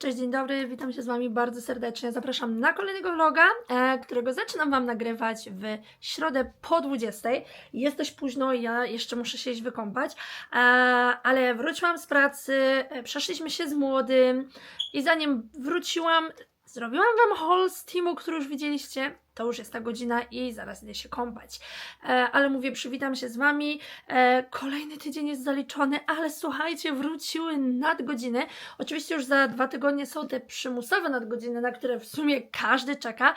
Cześć, dzień dobry, witam się z Wami bardzo serdecznie. Zapraszam na kolejnego vloga, e, którego zaczynam Wam nagrywać w środę po 20. Jest dość późno, ja jeszcze muszę się iść wykąpać, e, ale wróciłam z pracy, e, przeszliśmy się z młodym i zanim wróciłam, zrobiłam Wam haul z teamu, który już widzieliście. To już jest ta godzina i zaraz idę się kąpać. E, ale mówię, przywitam się z Wami. E, kolejny tydzień jest zaliczony, ale słuchajcie, wróciły nadgodziny. Oczywiście już za dwa tygodnie są te przymusowe nadgodziny, na które w sumie każdy czeka,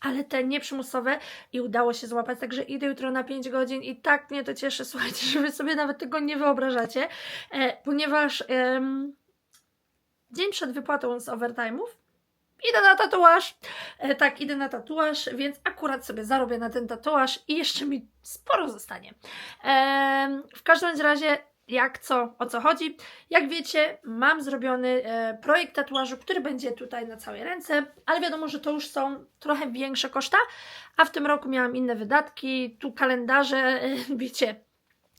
ale te nieprzymusowe i udało się złapać, także idę jutro na 5 godzin i tak mnie to cieszy, słuchajcie, że wy sobie nawet tego nie wyobrażacie, e, ponieważ em, dzień przed wypłatą z overtime'ów idę na tatuaż. E, tak, idę na tatuaż, więc akurat sobie zarobię na ten tatuaż i jeszcze mi sporo zostanie. Em, w każdym razie jak co, o co chodzi. Jak wiecie, mam zrobiony e, projekt tatuażu, który będzie tutaj na całej ręce, ale wiadomo, że to już są trochę większe koszta, a w tym roku miałam inne wydatki, tu kalendarze, e, wiecie,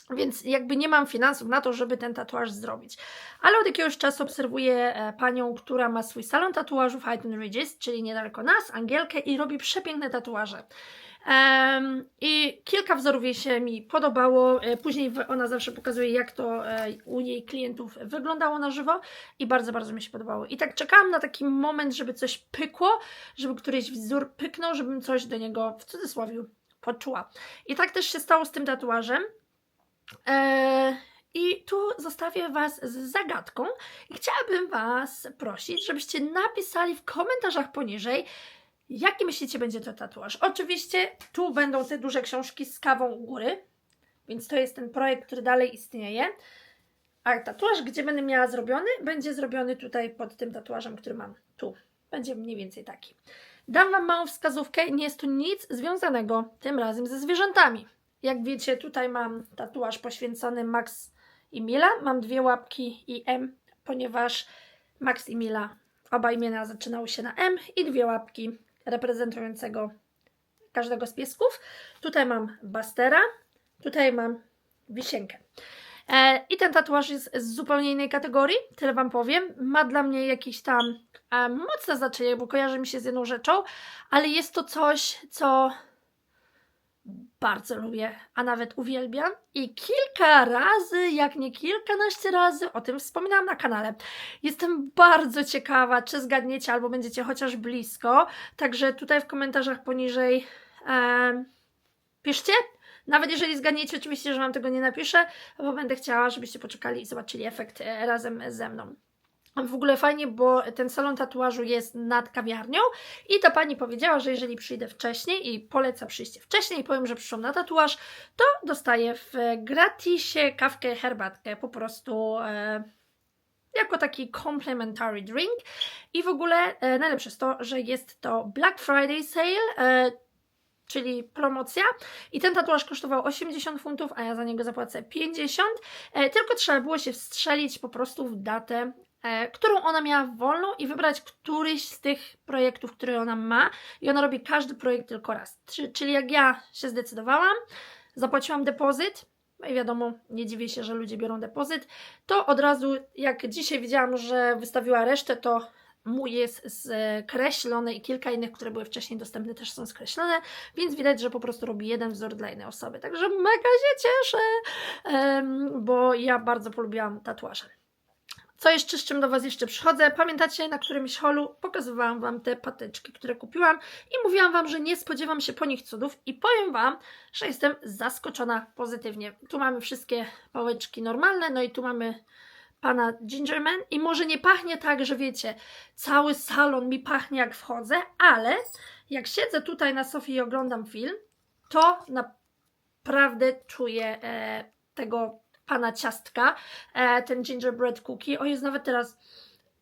więc jakby nie mam finansów na to, żeby ten tatuaż zrobić. Ale od jakiegoś czasu obserwuję e, panią, która ma swój salon tatuażów Highton Ridges, czyli niedaleko nas, Angielkę, i robi przepiękne tatuaże. Em, I kilka wzorów jej się mi podobało. E, Później ona zawsze pokazuje, jak to e, u jej klientów wyglądało na żywo i bardzo, bardzo mi się podobało. I tak czekałam na taki moment, żeby coś pykło, żeby któryś wzór pyknął, żebym coś do niego w cudzysłowie poczuła. I tak też się stało z tym tatuażem. E, I tu zostawię Was z zagadką i chciałabym Was prosić, żebyście napisali w komentarzach poniżej, jaki myślicie będzie to tatuaż. Oczywiście tu będą te duże książki z kawą u góry, więc to jest ten projekt, który dalej istnieje. A tatuaż, gdzie będę miała zrobiony, będzie zrobiony tutaj pod tym tatuażem, który mam tu. Będzie mniej więcej taki. Dam Wam małą wskazówkę, nie jest tu nic związanego tym razem ze zwierzętami. Jak wiecie, tutaj mam tatuaż poświęcony Max i Mila. Mam dwie łapki i M, ponieważ Max i Mila, oba imiona zaczynały się na M i dwie łapki reprezentującego każdego z piesków. Tutaj mam Bastera, tutaj mam Wisienkę. E, I ten tatuaż jest z zupełnie innej kategorii, tyle Wam powiem. Ma dla mnie jakieś tam e, mocne znaczenie, bo kojarzy mi się z jedną rzeczą, ale jest to coś, co bardzo lubię, a nawet uwielbiam. I kilka razy, jak nie kilkanaście razy, o tym wspominałam na kanale. Jestem bardzo ciekawa, czy zgadniecie albo będziecie chociaż blisko. Także tutaj w komentarzach poniżej em, piszcie. Nawet jeżeli zgadniecie, oczywiście, że Wam tego nie napiszę, bo będę chciała, żebyście poczekali i zobaczyli efekt e, razem ze mną. W ogóle fajnie, bo ten salon tatuażu jest nad kawiarnią i ta pani powiedziała, że jeżeli przyjdę wcześniej i poleca przyjście wcześniej i powiem, że przyszłam na tatuaż, to dostaję w gratisie kawkę, herbatkę, po prostu e, jako taki complimentary drink. I w ogóle e, najlepsze jest to, że jest to Black Friday sale, e, czyli promocja. I ten tatuaż kosztował 80 funtów, a ja za niego zapłacę 50. E, tylko trzeba było się wstrzelić po prostu w datę którą ona miała wolną i wybrać któryś z tych projektów, które ona ma i ona robi każdy projekt tylko raz. Czy- Czyli jak ja się zdecydowałam, zapłaciłam depozyt, no i wiadomo, nie dziwię się, że ludzie biorą depozyt, to od razu, jak dzisiaj widziałam, że wystawiła resztę, to mój jest skreślony i kilka innych, które były wcześniej dostępne, też są skreślone, więc widać, że po prostu robi jeden wzór dla innej osoby. Także mega się cieszę, bo ja bardzo polubiłam tatuaże. Co jeszcze, z czym do Was jeszcze przychodzę? Pamiętacie, na którymś holu pokazywałam Wam te patyczki, które kupiłam i mówiłam Wam, że nie spodziewam się po nich cudów i powiem Wam, że jestem zaskoczona pozytywnie. Tu mamy wszystkie pałeczki normalne, no i tu mamy pana Gingerman i może nie pachnie tak, że wiecie, cały salon mi pachnie jak wchodzę, ale jak siedzę tutaj na sofie i oglądam film, to naprawdę czuję e, tego pana ciastka, e, ten gingerbread cookie. O, jest nawet teraz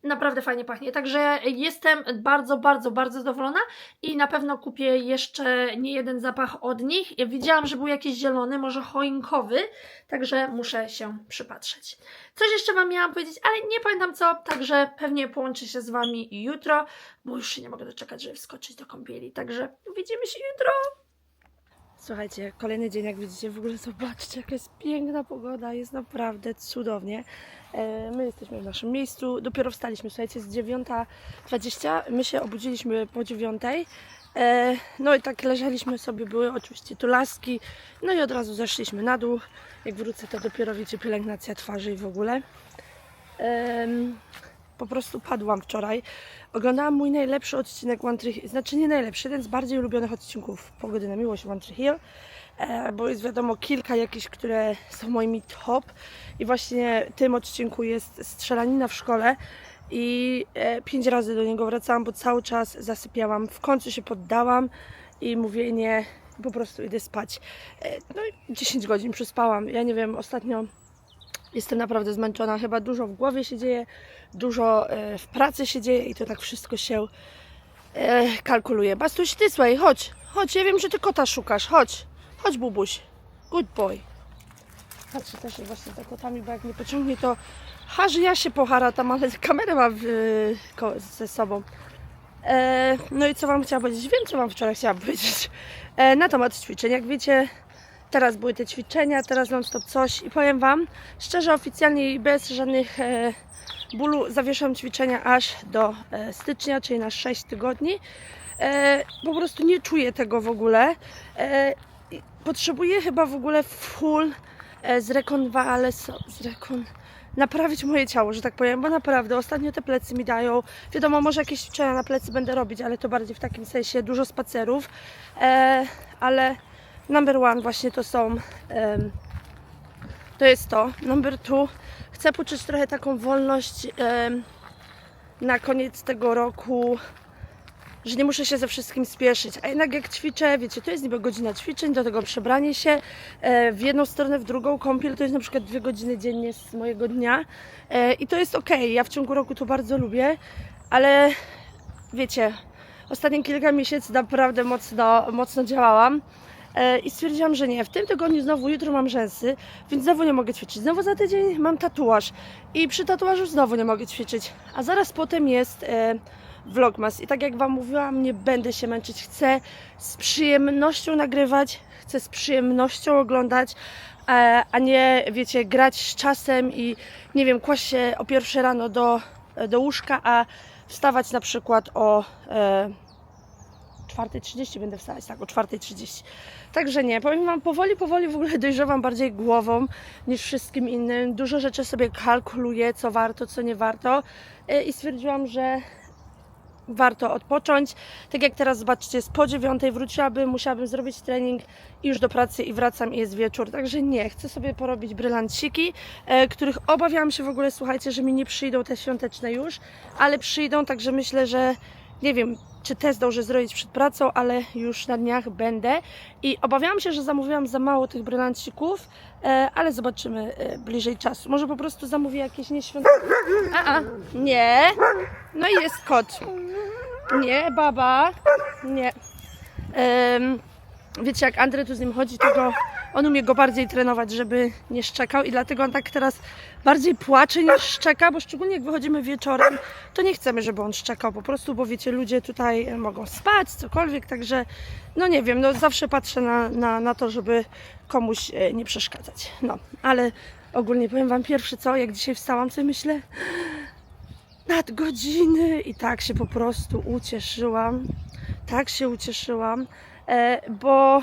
naprawdę fajnie pachnie. Także jestem bardzo, bardzo, bardzo zadowolona i na pewno kupię jeszcze nie jeden zapach od nich. Ja widziałam, że był jakiś zielony, może choinkowy, także muszę się przypatrzeć. Coś jeszcze Wam miałam powiedzieć, ale nie pamiętam co, także pewnie połączę się z Wami jutro, bo już się nie mogę doczekać, żeby wskoczyć do kąpieli. Także widzimy się jutro. Słuchajcie, kolejny dzień, jak widzicie, w ogóle zobaczcie, jaka jest piękna pogoda, jest naprawdę cudownie. E, My jesteśmy w naszym miejscu, dopiero wstaliśmy, słuchajcie, jest 9.20, my się obudziliśmy po 9.00. E, No i tak leżeliśmy sobie, były oczywiście tu laski, no i od razu zeszliśmy na dół. Jak wrócę, to dopiero wiecie, pielęgnacja twarzy i w ogóle. Po prostu padłam wczoraj. Oglądałam mój najlepszy odcinek One Tree Hill, znaczy nie najlepszy, jeden z bardziej ulubionych odcinków Pogody na miłość One Tree Hill, e, bo jest wiadomo kilka jakichś, które są moimi top i właśnie tym odcinku jest strzelanina w szkole i e, pięć razy do niego wracałam, bo cały czas zasypiałam. W końcu się poddałam i mówię nie, po prostu idę spać. E, no i 10 godzin przespałam. Ja nie wiem, ostatnio Jestem naprawdę zmęczona, chyba dużo w głowie się dzieje, dużo e, w pracy się dzieje i to tak wszystko się e, kalkuluje. Bastuś, ty słuchaj, chodź, chodź, ja wiem, że ty kota szukasz, chodź, chodź bubuś, good boy. Patrzę też właśnie za kotami, bo jak nie pociągnie to haży ja się poharatam, ale kamerę mam ko- ze sobą. E, no i co Wam chciałam powiedzieć? Wiem, co Wam wczoraj chciałam powiedzieć e, na temat ćwiczeń. Jak wiecie, teraz były te ćwiczenia, teraz non stop coś i powiem Wam, szczerze, oficjalnie i bez żadnych e, bólu zawieszam ćwiczenia aż do e, stycznia, czyli na 6 tygodni. E, po prostu nie czuję tego w ogóle. E, potrzebuję chyba w ogóle full e, zrekonwales, zrekon, naprawić moje ciało, że tak powiem, bo naprawdę ostatnio te plecy mi dają. Wiadomo, może jakieś ćwiczenia na plecy będę robić, ale to bardziej w takim sensie dużo spacerów. E, ale number one właśnie to są em, to jest to. Number two chcę poczuć trochę taką wolność em, na koniec tego roku że nie muszę się ze wszystkim spieszyć. A jednak jak ćwiczę, wiecie, to jest niby godzina ćwiczeń, do tego przebranie się e, w jedną stronę, w drugą kąpiel, to jest na przykład dwie godziny dziennie z mojego dnia e, i to jest ok. Ja w ciągu roku to bardzo lubię, ale wiecie, ostatnie kilka miesięcy naprawdę mocno, mocno działałam. E, I stwierdziłam, że nie. W tym tygodniu znowu jutro mam rzęsy, więc znowu nie mogę ćwiczyć. Znowu za tydzień mam tatuaż i przy tatuażu znowu nie mogę ćwiczyć. A zaraz potem jest e, vlogmas i tak jak Wam mówiłam, nie będę się męczyć. Chcę z przyjemnością nagrywać, chcę z przyjemnością oglądać, e, a nie, wiecie, grać z czasem i nie wiem, kłaść się o pierwsze rano do, do łóżka, a wstawać na przykład o 4.30 będę wstawać, tak, o 4.30. Także nie, powiem Wam, powoli, powoli w ogóle dojrzewam bardziej głową niż wszystkim innym. Dużo rzeczy sobie kalkuluję, co warto, co nie warto E, i stwierdziłam, że warto odpocząć. Tak jak teraz zobaczcie, jest po dziewiątej, wróciłabym, musiałabym zrobić trening i już do pracy i wracam i jest wieczór. Także nie, chcę sobie porobić brylanciki, e, których obawiałam się w ogóle, słuchajcie, że mi nie przyjdą te świąteczne już, ale przyjdą, także myślę, że nie wiem, czy te zdążę zrobić przed pracą, ale już na dniach będę. I obawiałam się, że zamówiłam za mało tych brylancików, e, ale zobaczymy e, bliżej czasu. Może po prostu zamówię jakieś nieświąteczne... A, a, nie. No i jest kot. Nie, baba. Nie. Wiecie, jak Andrzej tu z nim chodzi, to go, on umie go bardziej trenować, żeby nie szczekał i dlatego on tak teraz bardziej płacze niż szczeka, bo szczególnie jak wychodzimy wieczorem, to nie chcemy, żeby on szczekał po prostu, bo wiecie, ludzie tutaj e, mogą spać, cokolwiek, także no nie wiem, no zawsze patrzę na, na, na to, żeby komuś e, nie przeszkadzać. No, ale ogólnie powiem Wam pierwsze co, jak dzisiaj wstałam, co myślę, nadgodziny i tak się po prostu ucieszyłam. Tak się ucieszyłam, e, bo,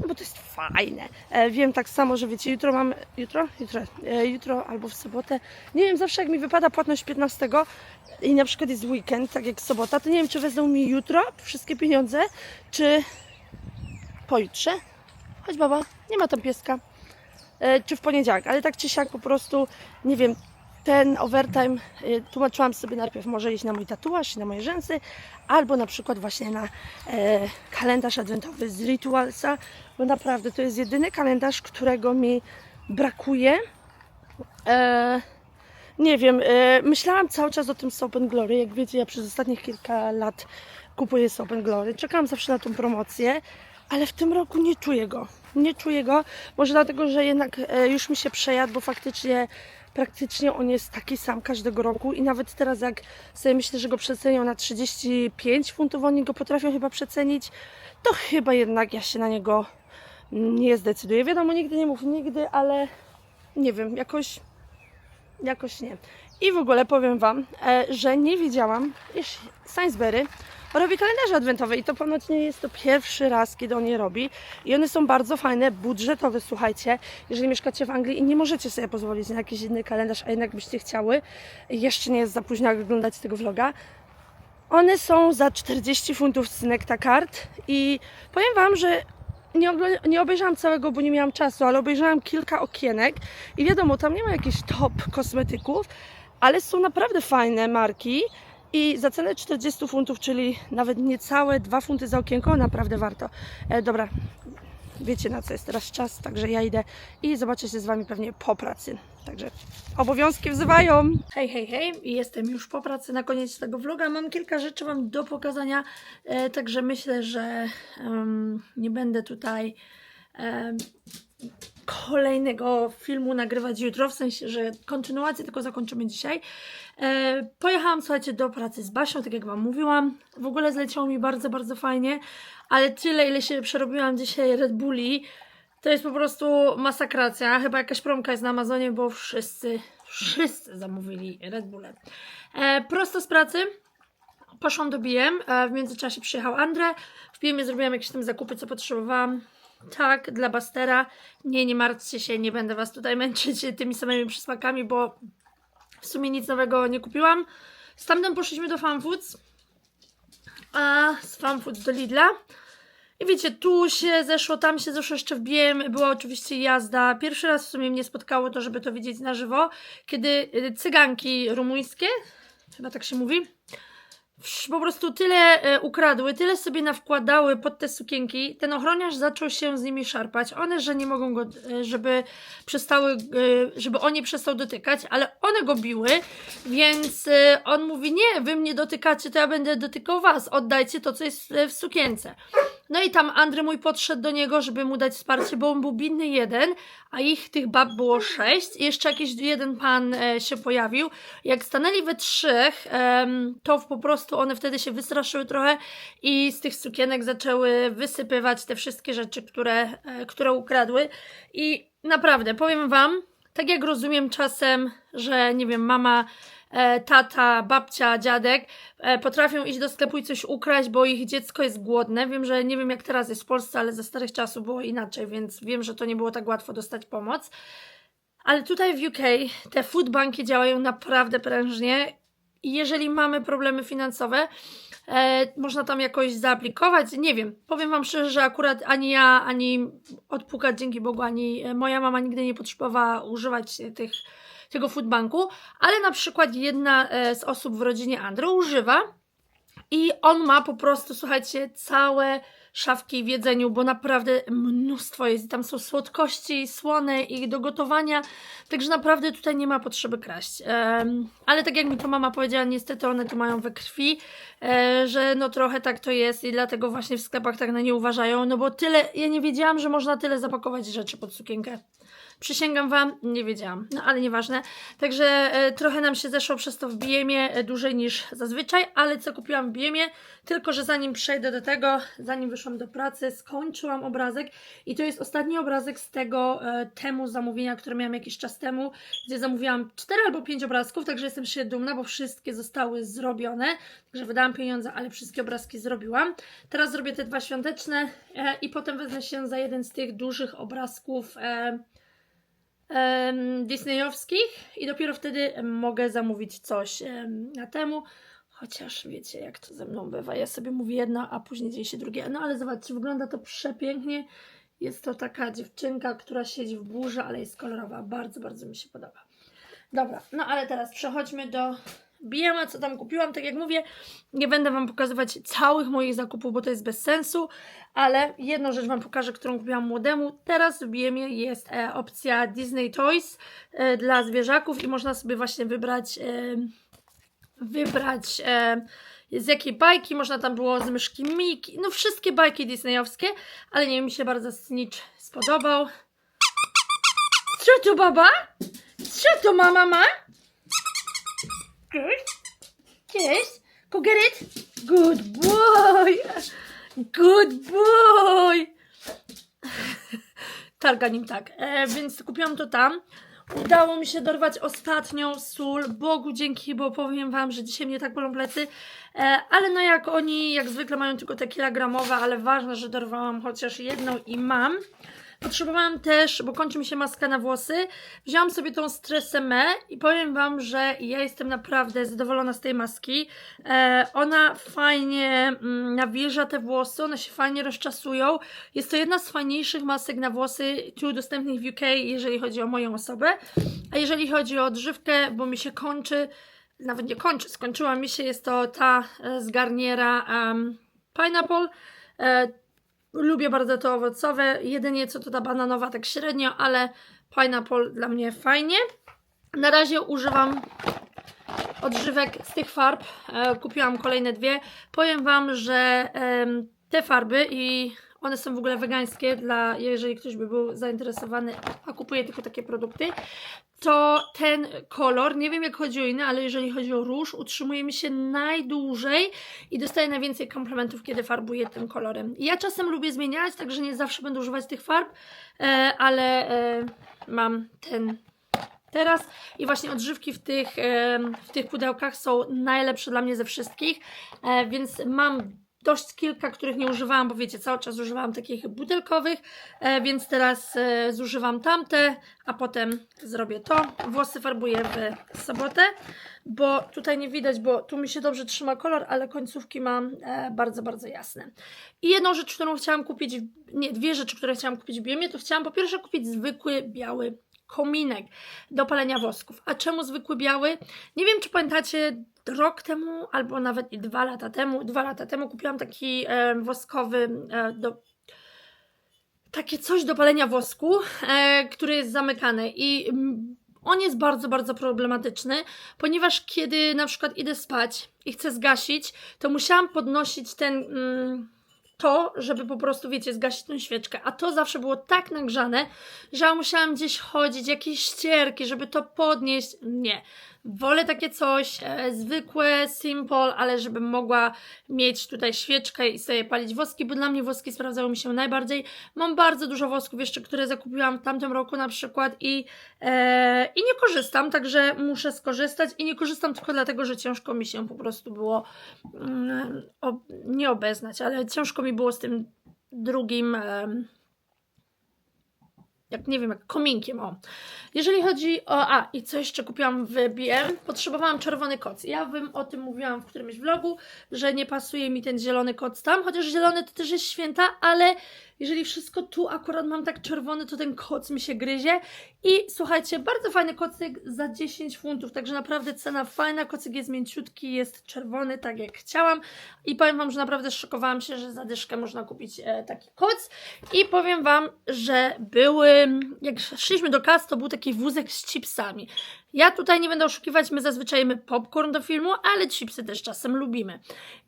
no bo to jest fajne. E, wiem tak samo, że wiecie, jutro mam, jutro? Jutro, e, jutro albo w sobotę. Nie wiem, zawsze jak mi wypada płatność 15 i na przykład jest weekend, tak jak sobota, to nie wiem, czy wezmą mi jutro wszystkie pieniądze, czy pojutrze. Chodź baba, nie ma tam pieska. E, czy w poniedziałek, ale tak czy siak po prostu, nie wiem, ten overtime y, tłumaczyłam sobie najpierw może iść na mój tatuaż na moje rzęsy, albo na przykład właśnie na e, kalendarz adwentowy z Ritualsa, bo naprawdę to jest jedyny kalendarz, którego mi brakuje. E, nie wiem, e, myślałam cały czas o tym Soap Glory. Jak wiecie, ja przez ostatnich kilka lat kupuję Soap Glory. Czekałam zawsze na tą promocję, ale w tym roku nie czuję go. Nie czuję go, może dlatego, że jednak e, już mi się przejadł, bo faktycznie praktycznie on jest taki sam każdego roku i nawet teraz jak sobie myślę, że go przecenią na 35 funtów, oni go potrafią chyba przecenić, to chyba jednak ja się na niego nie zdecyduję. Wiadomo, nigdy nie mów nigdy, ale nie wiem, jakoś jakoś nie. I w ogóle powiem Wam, e, że nie wiedziałam, iż Sainsbury robi kalendarze adwentowe i to ponoć nie jest to pierwszy raz, kiedy on je robi. I one są bardzo fajne, budżetowe, słuchajcie. Jeżeli mieszkacie w Anglii i nie możecie sobie pozwolić na jakiś inny kalendarz, a jednak byście chciały, jeszcze nie jest za późno, jak oglądać tego vloga, one są za 40 funtów z Necta Card i powiem Wam, że nie, nie obejrzałam całego, bo nie miałam czasu, ale obejrzałam kilka okienek i wiadomo, tam nie ma jakichś top kosmetyków, ale są naprawdę fajne marki i za cenę 40 funtów, czyli nawet niecałe 2 funty za okienko, naprawdę warto. E, dobra, wiecie na co jest teraz czas, także ja idę i zobaczę się z Wami pewnie po pracy. Także obowiązki wzywają. Hej, hej, hej, jestem już po pracy na koniec tego vloga. Mam kilka rzeczy Wam do pokazania, e, także myślę, że em, nie będę tutaj em, kolejnego filmu nagrywać jutro, w sensie, że kontynuację tylko zakończymy dzisiaj. E, pojechałam, słuchajcie, do pracy z Basią, tak jak Wam mówiłam. W ogóle zleciało mi bardzo, bardzo fajnie, ale tyle, ile się przerobiłam dzisiaj Red Bulli, to jest po prostu masakracja. Chyba jakaś promka jest na Amazonie, bo wszyscy, wszyscy zamówili Red Bulle. E, prosto z pracy poszłam do BM, w międzyczasie przyjechał Andre, w BM zrobiłam jakieś tam zakupy, co potrzebowałam. Tak, dla Bastera. Nie, nie martwcie się, nie będę Was tutaj męczyć tymi samymi przysmakami, bo w sumie nic nowego nie kupiłam. Stamtąd poszliśmy do Fanfoods, a z Fanfoods do Lidla. I wiecie, tu się zeszło, tam się zeszło jeszcze w BM, była oczywiście jazda. Pierwszy raz w sumie mnie spotkało to, żeby to widzieć na żywo, kiedy y, cyganki rumuńskie, chyba tak się mówi, po prostu tyle e, ukradły, tyle sobie nawkładały pod te sukienki. Ten ochroniarz zaczął się z nimi szarpać. One, że nie mogą go, e, żeby przestały, e, żeby on nie przestał dotykać, ale one go biły, więc on mówi: Nie, wy mnie dotykacie, to ja będę dotykał was. Oddajcie to, co jest w sukience. No i tam Andrzej mój podszedł do niego, żeby mu dać wsparcie, bo on był bidny jeden, a ich tych bab było sześć. I jeszcze jakiś jeden pan e, się pojawił. Jak stanęli we trzech, em, to po prostu one wtedy się wystraszyły trochę i z tych sukienek zaczęły wysypywać te wszystkie rzeczy, które, e, które ukradły. I naprawdę, powiem wam, tak jak rozumiem czasem, że nie wiem, mama, e, tata, babcia, dziadek e, potrafią iść do sklepu i coś ukraść, bo ich dziecko jest głodne. Wiem, że nie wiem jak teraz jest w Polsce, ale ze starych czasów było inaczej, więc wiem, że to nie było tak łatwo dostać pomoc. Ale tutaj w UK te food banki działają naprawdę prężnie i jeżeli mamy problemy finansowe, e, można tam jakoś zaaplikować. Nie wiem, powiem Wam szczerze, że akurat ani ja, ani odpukać dzięki Bogu, ani e, moja mama nigdy nie potrzebowała używać e, tych, tego food banku, ale na przykład jedna e, z osób w rodzinie Andro używa i on ma po prostu, słuchajcie, całe szafki w jedzeniu, bo naprawdę mnóstwo jest. I tam są słodkości, słone i do gotowania, także naprawdę tutaj nie ma potrzeby kraść. Em, ale tak jak mi to mama powiedziała, niestety one to mają we krwi, e, że no trochę tak to jest i dlatego właśnie w sklepach tak na nie uważają, no bo tyle, ja nie wiedziałam, że można tyle zapakować rzeczy pod sukienkę. Przysięgam Wam, nie wiedziałam, no ale nieważne. Także e, trochę nam się zeszło przez to w BM-ie e, dłużej niż zazwyczaj, ale co kupiłam w BM-ie, tylko że zanim przejdę do tego, zanim wyszłam do pracy, skończyłam obrazek i to jest ostatni obrazek z tego e, temu zamówienia, które miałam jakiś czas temu, gdzie zamówiłam 4 albo 5 obrazków, także jestem się dumna, bo wszystkie zostały zrobione, także wydałam pieniądze, ale wszystkie obrazki zrobiłam. Teraz zrobię te dwa świąteczne i potem wezmę się za jeden z tych dużych obrazków disneyowskich i dopiero wtedy mogę zamówić coś na temu. Chociaż wiecie, jak to ze mną bywa. Ja sobie mówię jedno, a później dzieje się drugie. No ale zobaczcie, wygląda to przepięknie. Jest to taka dziewczynka, która siedzi w burze, ale jest kolorowa. Bardzo, bardzo mi się podoba. Dobra, no ale teraz przechodźmy do Bijema, co tam kupiłam. Tak jak mówię, nie będę Wam pokazywać całych moich zakupów, bo to jest bez sensu, ale jedną rzecz Wam pokażę, którą kupiłam młodemu. Teraz w Bijemie jest e, opcja Disney Toys e, dla zwierzaków i można sobie właśnie wybrać e, wybrać e, z jakiej bajki, można tam było z myszki Miki, no wszystkie bajki disneyowskie, ale nie mi się bardzo Snitch spodobał. Co tu baba? Co to mama ma? Cześć. Cześć. Go get it? Good boy. Good boy. Targa nim tak. E, więc kupiłam to tam. Udało mi się dorwać ostatnią sól. Bogu dzięki, bo powiem Wam, że dzisiaj mnie tak bolą plecy. E, ale no jak oni, jak zwykle mają tylko te kilogramowe, ale ważne, że dorwałam chociaż jedną i mam. Potrzebowałam też, bo kończy mi się maska na włosy, wzięłam sobie tą Stresemę i powiem Wam, że ja jestem naprawdę zadowolona z tej maski. E, ona fajnie mm, nawilża te włosy, one się fajnie rozczasują. Jest to jedna z fajniejszych masek na włosy tu dostępnych w UK, jeżeli chodzi o moją osobę. A jeżeli chodzi o odżywkę, bo mi się kończy, nawet nie kończy, skończyła mi się, jest to ta e, z Garniera um, Pineapple. E, Lubię bardzo to owocowe, jedynie co to ta bananowa tak średnio, ale pineapple dla mnie fajnie. Na razie używam odżywek z tych farb. E, kupiłam kolejne dwie. Powiem Wam, że te farby i one są w ogóle wegańskie, dla, jeżeli ktoś by był zainteresowany, a kupuje tylko takie produkty, to ten kolor, nie wiem jak chodzi o inne, ale jeżeli chodzi o róż, utrzymuje mi się najdłużej i dostaję najwięcej komplementów, kiedy farbuję tym kolorem. Ja czasem lubię zmieniać, także nie zawsze będę używać tych farb, e, ale e, mam ten teraz i właśnie odżywki w tych, em, w tych pudełkach są najlepsze dla mnie ze wszystkich, e, więc mam dość kilka, których nie używałam, bo wiecie, cały czas używałam takich butelkowych, e, więc teraz e, zużywam tamte, a potem zrobię to. Włosy farbuję w sobotę, bo tutaj nie widać, bo tu mi się dobrze trzyma kolor, ale końcówki mam e, bardzo, bardzo jasne. I jedną rzecz, którą chciałam kupić, nie, dwie rzeczy, które chciałam kupić w Biemie, to chciałam po pierwsze kupić zwykły biały kominek do palenia wosków. A czemu zwykły biały? Nie wiem, czy pamiętacie, rok temu, albo nawet i dwa lata temu, dwa lata temu kupiłam taki e, woskowy e, do takie coś do palenia wosku, e, który jest zamykany i mm, on jest bardzo, bardzo problematyczny, ponieważ kiedy na przykład idę spać i chcę zgasić, to musiałam podnosić ten mm, to, żeby po prostu, wiecie, zgasić tę świeczkę, a to zawsze było tak nagrzane, że ja musiałam gdzieś chodzić, jakieś ścierki, żeby to podnieść. Nie. Wolę takie coś e, zwykłe, simple, ale żebym mogła mieć tutaj świeczkę i sobie palić woski, bo dla mnie woski sprawdzały mi się najbardziej. Mam bardzo dużo wosków jeszcze, które zakupiłam w tamtym roku na przykład i, e, i nie korzystam, także muszę skorzystać i nie korzystam tylko dlatego, że ciężko mi się po prostu było mm, ob, nie obeznać, ale ciężko mi było z tym drugim jak nie wiem, jak kominkiem, o. Jeżeli chodzi o, a i co jeszcze kupiłam w BM, potrzebowałam czerwony koc. Ja bym o tym mówiłam w którymś vlogu, że nie pasuje mi ten zielony koc tam, chociaż zielony to też jest święta, ale jeżeli wszystko tu akurat mam tak czerwony, to ten koc mi się gryzie. I słuchajcie, bardzo fajny kocyk za 10 funtów, także naprawdę cena fajna, kocyk jest mięciutki, jest czerwony, tak jak chciałam. I powiem Wam, że naprawdę szokowałam się, że za dyszkę można kupić e, taki koc. I powiem Wam, że były, jak szliśmy do kas, to był taki wózek z chipsami. Ja tutaj nie będę oszukiwać, my zazwyczaj jemy popcorn do filmu, ale chipsy też czasem lubimy.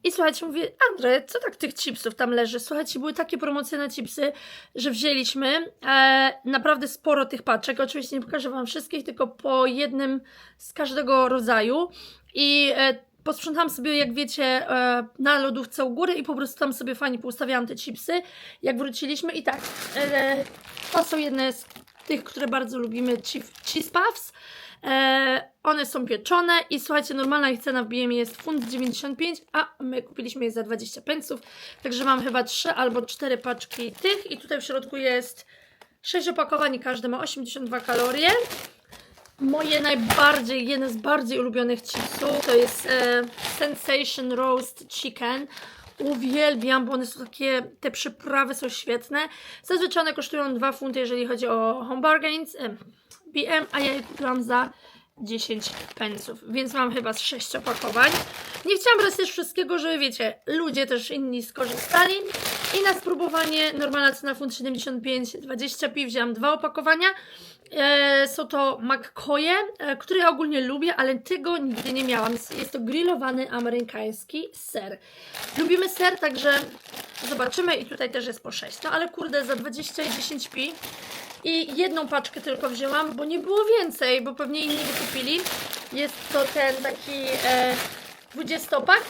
I słuchajcie, mówię, Andre, co tak tych chipsów tam leży? Słuchajcie, były takie promocje na chipsy, że wzięliśmy e, naprawdę sporo tych paczek. Oczywiście nie pokażę Wam wszystkich, tylko po jednym z każdego rodzaju. I e, posprzątałam sobie, jak wiecie, e, na lodówce u góry i po prostu tam sobie fajnie poustawiałam te chipsy, jak wróciliśmy. I tak, e, to są jedne z tych, które bardzo lubimy, cheese puffs. E, one są pieczone i słuchajcie, normalna ich cena w BM jest funt 95, a my kupiliśmy je za 20 pensów. Także mam chyba 3 albo 4 paczki tych i tutaj w środku jest 6 opakowań i każde ma 82 kalorie. Moje najbardziej, jedne z bardziej ulubionych chipsów to jest e, Sensation Roast Chicken. Uwielbiam, bo one są takie, te przyprawy są świetne. Zazwyczaj one kosztują 2 funty, jeżeli chodzi o home bargains, BM, a ja je kupiłam za 10 pensów, więc mam chyba z 6 opakowań. Nie chciałam brać też wszystkiego, żeby wiecie, ludzie też inni skorzystali. I na spróbowanie normalna cena funt 75, 20 pi wzięłam dwa opakowania. E, są to McCoye, e, które ja ogólnie lubię, ale tego nigdy nie miałam. Jest, to grillowany amerykański ser. Lubimy ser, także zobaczymy i tutaj też jest po 6. No ale kurde, za 20 i 10 pi I jedną paczkę tylko wzięłam, bo nie było więcej, bo pewnie inni wykupili. Jest to ten taki e, 20-pak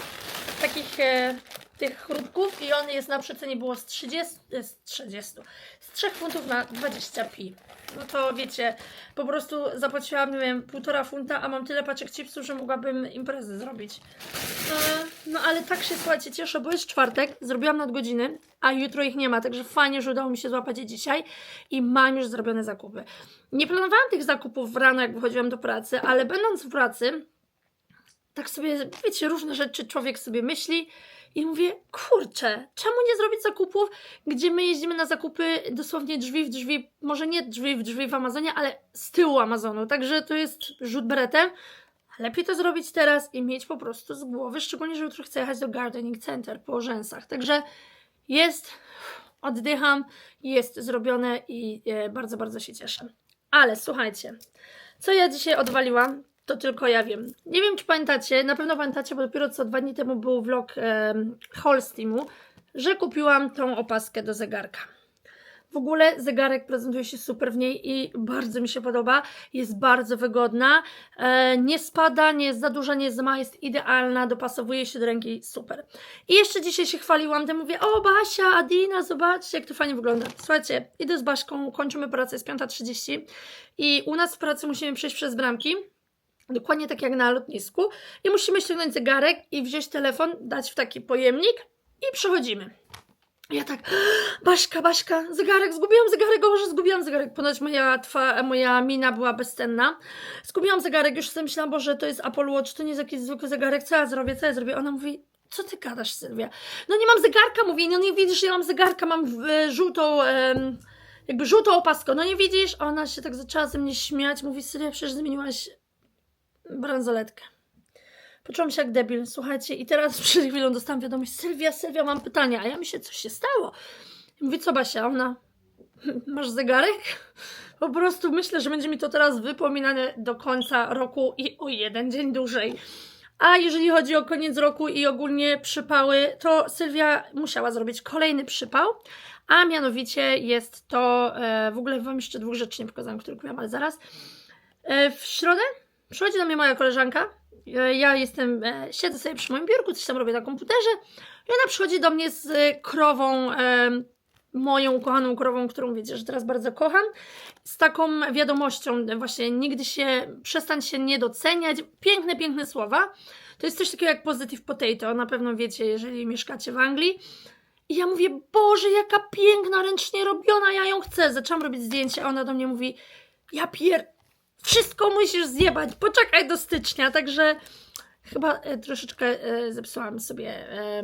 takich e, tych chrupków i on jest na przecenie było z 30, e, z 30, z 3 funtów na 20 pi. No to wiecie, po prostu zapłaciłam, nie wiem, półtora funta, a mam tyle paczek chipsów, że mogłabym imprezę zrobić. E, No ale tak się słuchajcie, cieszę, bo jest czwartek, zrobiłam nadgodziny, a jutro ich nie ma, także fajnie, że udało mi się złapać je dzisiaj i mam już zrobione zakupy. Nie planowałam tych zakupów rano, jak wychodziłam do pracy, ale będąc w pracy, tak sobie, wiecie, różne rzeczy człowiek sobie myśli i mówię, kurczę, czemu nie zrobić zakupów, gdzie my jeździmy na zakupy dosłownie drzwi w drzwi, może nie drzwi w drzwi w Amazonie, ale z tyłu Amazonu, także to jest rzut beretem. Lepiej to zrobić teraz i mieć po prostu z głowy, szczególnie, że jutro chcę jechać do Gardening Center po rzęsach. Także jest, oddycham, jest zrobione i e, bardzo, bardzo się cieszę. Ale słuchajcie, co ja dzisiaj odwaliłam, to tylko ja wiem. Nie wiem, czy pamiętacie, na pewno pamiętacie, bo dopiero co dwa dni temu był vlog e, że kupiłam tą opaskę do zegarka. W ogóle zegarek prezentuje się super w niej i bardzo mi się podoba. Jest bardzo wygodna. E, nie spada, nie jest za duża, nie jest za mała, jest idealna, dopasowuje się do ręki, super. I jeszcze dzisiaj się chwaliłam, tym mówię, o Basia, Adina, zobaczcie jak to fajnie wygląda. Słuchajcie, idę z Baśką, kończymy pracę, jest 5.30 i u nas w pracy musimy przejść przez bramki. Dokładnie tak jak na lotnisku. I musimy ściągnąć zegarek i wziąć telefon, dać w taki pojemnik i przechodzimy. Ja tak, Baśka, Baśka, zegarek, zgubiłam zegarek, o Boże, zgubiłam zegarek. Ponoć moja, twa, moja mina była bezcenna. Zgubiłam zegarek, już sobie myślałam, Boże, to jest Apple Watch, to nie jest jakiś zwykły zegarek, co ja zrobię, co ja zrobię? Ona mówi, co ty gadasz, Sylwia? No nie mam zegarka, mówi, no nie widzisz, ja mam zegarka, mam e, żółtą, jakby żółtą opaskę, no nie widzisz? Ona się tak zaczęła ze mnie śmiać, mówi, Sylwia, przecież zmieniłaś bransoletkę. Poczułam się jak debil, słuchajcie, i teraz przed chwilą dostałam wiadomość, Sylwia, Sylwia, mam pytanie, a ja myślę, coś się stało. Mówi, co Basia, ona, masz zegarek? Po prostu myślę, że będzie mi to teraz wypominane do końca roku i o jeden dzień dłużej. A jeżeli chodzi o koniec roku i ogólnie przypały, to Sylwia musiała zrobić kolejny przypał, a mianowicie jest to, e, w ogóle Wam jeszcze dwóch rzeczy nie pokazałam, które kupiłam, ale zaraz. E, w środę przychodzi do mnie moja koleżanka, E, ja jestem, e, siedzę sobie przy moim biurku, coś tam robię na komputerze i ona przychodzi do mnie z e, krową, moją ukochaną krową, którą wiecie, że teraz bardzo kocham, z taką wiadomością właśnie nigdy się, przestań się nie doceniać, piękne, piękne słowa. To jest coś takiego jak positive potato, na pewno wiecie, jeżeli mieszkacie w Anglii. I ja mówię, Boże, jaka piękna, ręcznie robiona, ja ją chcę. Zaczęłam robić zdjęcie, a ona do mnie mówi, ja pier... Wszystko musisz zjebać, poczekaj do stycznia, także chyba e, troszeczkę e, zepsułam sobie e,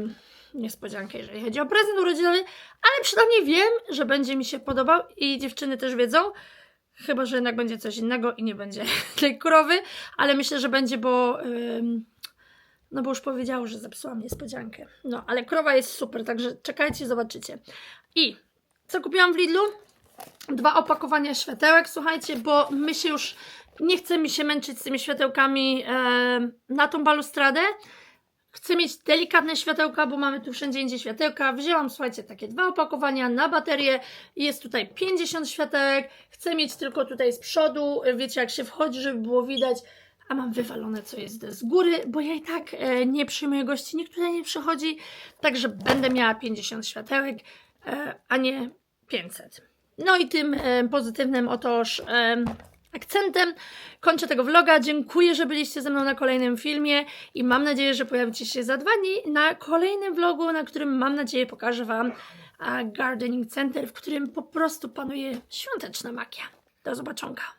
niespodziankę, jeżeli chodzi o prezent urodzinowy, ale przynajmniej wiem, że będzie mi się podobał i dziewczyny też wiedzą, chyba, że jednak będzie coś innego i nie będzie tej krowy, ale myślę, że będzie, bo ym, no bo już powiedziało, że zepsułam niespodziankę. No, ale krowa jest super, także czekajcie, zobaczycie. I co kupiłam w Lidlu? Dwa opakowania światełek, słuchajcie, bo my się już nie chce mi się męczyć z tymi światełkami e, na tą balustradę. Chcę mieć delikatne światełka, bo mamy tu wszędzie indziej światełka. Wzięłam, słuchajcie, takie dwa opakowania na baterię. Jest tutaj 50 światełek. Chcę mieć tylko tutaj z przodu. Wiecie, jak się wchodzi, żeby było widać. A mam wywalone, co jest z góry, bo ja i tak e, nie przyjmuję gości. Nikt tutaj nie przychodzi. Także będę miała 50 światełek, e, a nie 500. No i tym e, pozytywnym otoż e, akcentem kończę tego vloga. Dziękuję, że byliście ze mną na kolejnym filmie i mam nadzieję, że pojawicie się za dwa dni na kolejnym vlogu, na którym mam nadzieję pokażę Wam a, Gardening Center, w którym po prostu panuje świąteczna magia. Do zobaczonka.